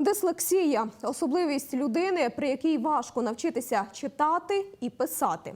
Дислексія особливість людини, при якій важко навчитися читати і писати.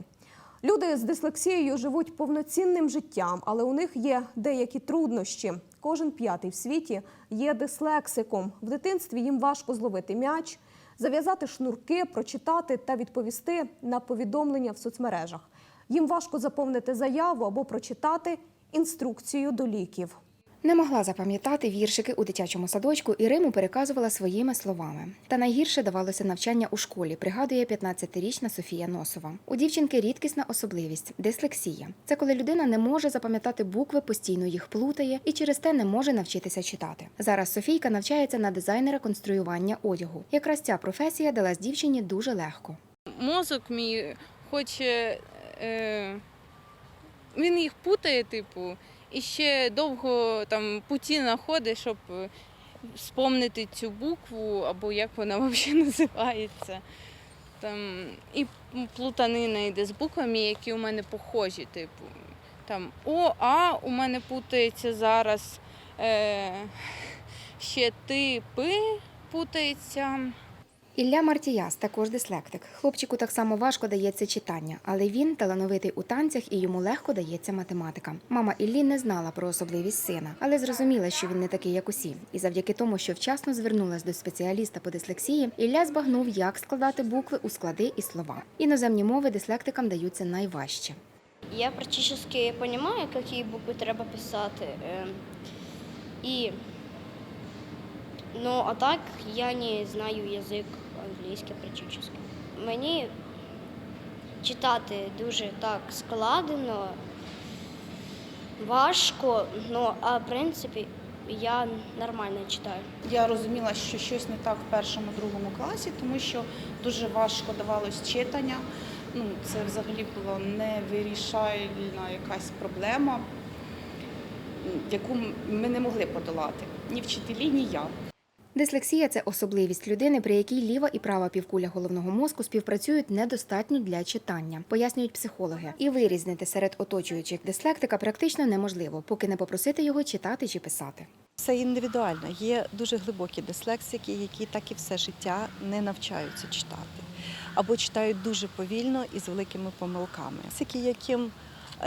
Люди з дислексією живуть повноцінним життям, але у них є деякі труднощі. Кожен п'ятий в світі є дислексиком. В дитинстві їм важко зловити м'яч, зав'язати шнурки, прочитати та відповісти на повідомлення в соцмережах. Їм важко заповнити заяву або прочитати інструкцію до ліків. Не могла запам'ятати віршики у дитячому садочку і Риму переказувала своїми словами. Та найгірше давалося навчання у школі, пригадує 15-річна Софія Носова. У дівчинки рідкісна особливість дислексія. Це коли людина не може запам'ятати букви, постійно їх плутає і через те не може навчитися читати. Зараз Софійка навчається на дизайнера конструювання одягу. Якраз ця професія далась дівчині дуже легко. мозок мій хоче. Е, він їх путає, типу, і ще довго там путі знаходить, щоб е, спомнити цю букву, або як вона взагалі називається. Там, і плутанина йде з буквами, які у мене похожі. Типу. Там О, А у мене путається зараз. Е, ще ти, П путається. Ілля Мартіяс також дислектик. Хлопчику так само важко дається читання, але він талановитий у танцях і йому легко дається математика. Мама Іллі не знала про особливість сина, але зрозуміла, що він не такий, як усі. І завдяки тому, що вчасно звернулась до спеціаліста по дислексії, Ілля збагнув, як складати букви у склади і слова. Іноземні мови дислектикам даються найважче. Я практически понимаю, какие буквы треба писати. е, І, ну, а так я не знаю язик англійський практично. Мені читати дуже так складно, важко, ну, а в принципі я нормально читаю. Я розуміла, що щось не так в першому другому класі, тому що дуже важко давалось читання. Ну, це взагалі була невирішальна якась проблема, яку ми не могли подолати. Ні вчителі, ні я. Дислексія це особливість людини, при якій ліва і права півкуля головного мозку співпрацюють недостатньо для читання, пояснюють психологи. І вирізнити серед оточуючих дислектика практично неможливо, поки не попросити його читати чи писати. Все індивідуально. Є дуже глибокі дислексики, які так і все життя не навчаються читати. Або читають дуже повільно і з великими помилками. Дислексики, яким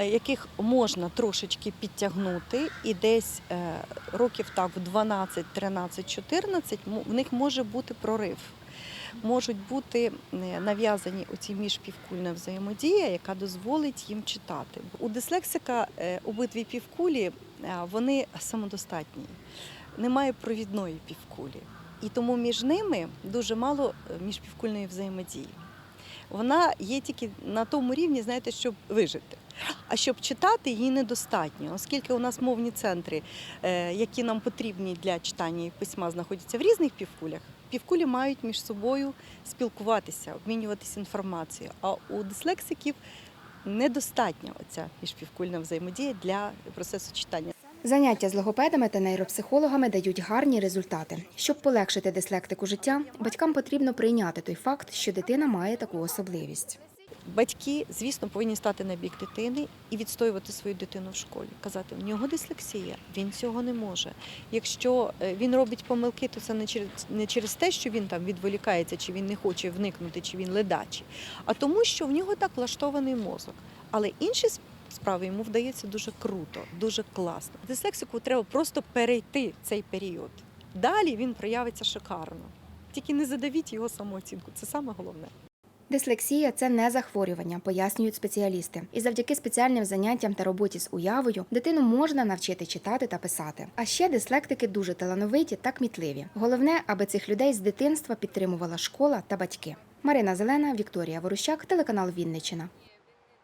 яких можна трошечки підтягнути, і десь е, років так в 12, 13, 14 в них може бути прорив. Можуть бути е, нав'язані оці міжпівкульна взаємодія, яка дозволить їм читати. У дислексика е, обидві півкулі е, вони самодостатні. Немає провідної півкулі. І тому між ними дуже мало е, міжпівкульної взаємодії. Вона є тільки на тому рівні, знаєте, щоб вижити. А щоб читати, її недостатньо, оскільки у нас мовні центри, е, які нам потрібні для читання і письма, знаходяться в різних півкулях. Півкулі мають між собою спілкуватися, обмінюватися інформацією. А у дислексиків недостатня оця міжпівкульна взаємодія для процесу читання. Заняття з логопедами та нейропсихологами дають гарні результати. Щоб полегшити дислектику життя, батькам потрібно прийняти той факт, що дитина має таку особливість. Батьки, звісно, повинні стати на бік дитини і відстоювати свою дитину в школі. Казати, у нього дислексія, він цього не може. Якщо е, він робить помилки, то це не через не через те, що він там відволікається, чи він не хоче вникнути, чи він ледачий, а тому, що в нього так влаштований мозок. Але інші справи йому вдається дуже круто, дуже класно. Дислексику треба просто перейти цей період. Далі він проявиться шикарно. Тільки не задавіть його самооцінку. Це саме головне. Дислексія це не захворювання, пояснюють спеціалісти. І завдяки спеціальним заняттям та роботі з уявою дитину можна навчити читати та писати. А ще дислектики дуже талановиті та кмітливі. Головне, аби цих людей з дитинства підтримувала школа та батьки. Марина Зелена, Вікторія Ворущак, телеканал Вінниччина.